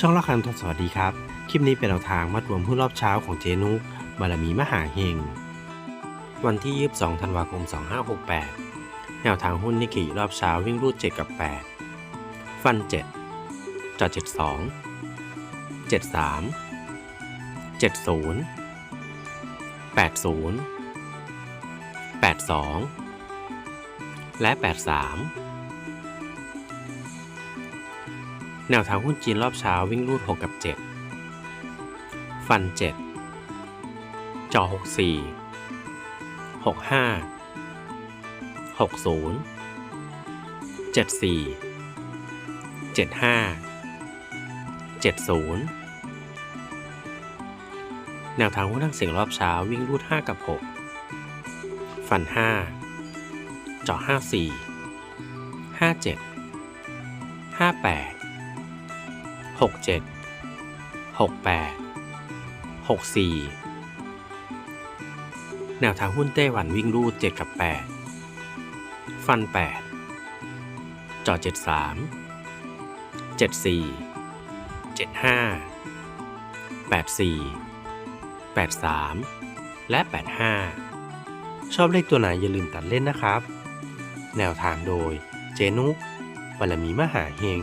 ช่องละคันทองสวัสดีครับ คลิปนี้เป็นแนวทางมัดรวมหุ้นรอบเช้าของเจนุกบารมีมหาเฮง วันที่ 22 ธันวาคม 2568 แนวทางหุ้นนิกเกิรอบเช้าวิ่งรูด 7 กับ 8 ฟัน 7จอ72 73 70 80 82 และ 83 แนวทางหุ้นจีนรอบเช้าวิ่งรูด 6 กับ 7 ฟัน 7จอ64 65 60 74 75 70 แนวทางหุ้นทั้งสียงรอบเช้าวิ่งรูด 5 กับ 6 ฟัน 5จอ54 57 58 หกเจ็ดหกแปดหกสี่แนวทางหุ้นไต้หวันวิ่งรูดเจ็ดกับแปดฟันแปดจอเจ็ดสามเจ็ดสี่เจ็ดห้าแปดสี่แปดสามและแปดห้าชอบเลขตัวไหนอย่าลืมตัดเล่นนะครับ แนวทางโดยเจนุกบารมีมหาเฮง